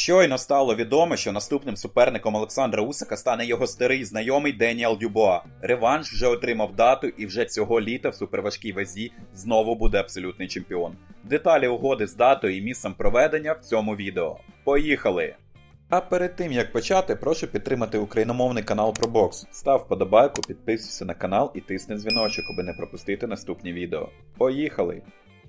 Щойно стало відомо, що наступним суперником Олександра Усика стане його старий знайомий Деніел Дюбоа. Реванш вже отримав дату, і вже цього літа в суперважкій вазі знову буде абсолютний чемпіон. Деталі угоди з датою і місцем проведення в цьому відео. Поїхали! А перед тим як почати, прошу підтримати україномовний канал про бокс. Став вподобайку, підписуйся на канал і тисни дзвіночок, аби не пропустити наступні відео. Поїхали!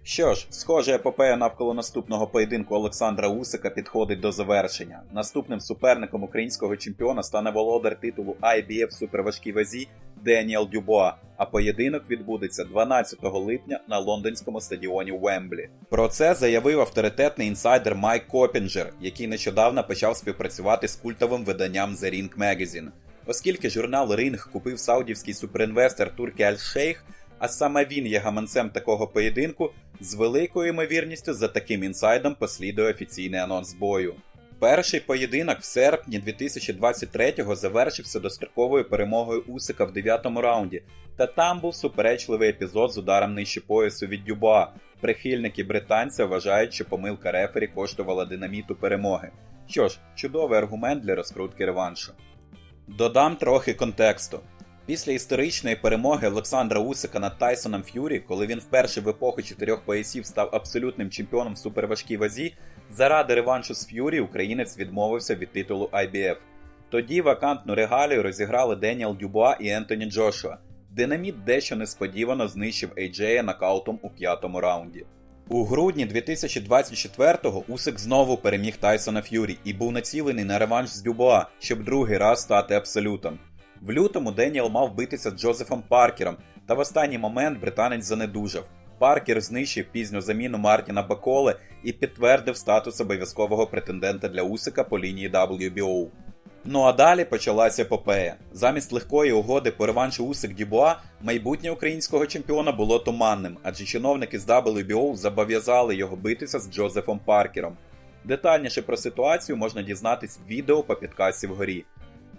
Що ж, схоже, епопея навколо наступного поєдинку Олександра Усика підходить до завершення. Наступним суперником українського чемпіона стане володар титулу IBF суперважкій вазі Деніел Дюбоа. А поєдинок відбудеться 12 липня на лондонському стадіоні Вемблі. Про це заявив авторитетний інсайдер Майк Копінджер, який нещодавно почав співпрацювати з культовим виданням The Ring Magazine. Оскільки журнал Ring купив саудівський суперінвестор Туркі Аль-Шейх, а саме він є гаманцем такого поєдинку, з великою ймовірністю за таким інсайдом послідує офіційний анонс бою. Перший поєдинок в серпні 2023-го завершився достроковою перемогою Усика в 9-му раунді, та там був суперечливий епізод з ударом нижче поясу від Дюбоа. Прихильники британця вважають, що помилка рефері коштувала динаміту перемоги. Що ж, чудовий аргумент для розкрутки реваншу. Додам трохи контексту. Після історичної перемоги Олександра Усика над Тайсоном Ф'юрі, коли він вперше в епоху чотирьох поясів став абсолютним чемпіоном в суперважкій вазі, заради реваншу з Ф'юрі українець відмовився від титулу IBF. Тоді вакантну регалію розіграли Деніел Дюбуа і Ентоні Джошуа. Динаміт дещо несподівано знищив Ейджея нокаутом у п'ятому раунді. У грудні 2024-го Усик знову переміг Тайсона Ф'юрі і був націлений на реванш з Дюбуа, щоб другий раз стати абсолютом. В лютому Деніел мав битися з Джозефом Паркером, та в останній момент британець занедужав. Паркер знищив пізню заміну Мартіна Баколе і підтвердив статус обов'язкового претендента для Усика по лінії WBO. Ну а далі почалася епопея. Замість легкої угоди по реваншу Усик Дюбуа майбутнє українського чемпіона було туманним, адже чиновники з WBO зобов'язали його битися з Джозефом Паркером. Детальніше про ситуацію можна дізнатись в відео по підкасі вгорі.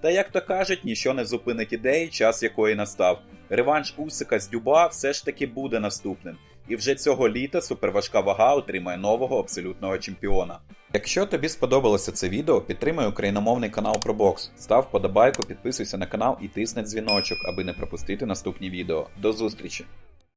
Та як то кажуть, ніщо не зупинить ідеї, час якої настав. Реванш Усика з Дюба все ж таки буде наступним. І вже цього літа суперважка вага отримає нового абсолютного чемпіона. Якщо тобі сподобалося це відео, підтримай україномовний канал про бокс. Став подобайку, підписуйся на канал і тисни дзвіночок, аби не пропустити наступні відео. До зустрічі!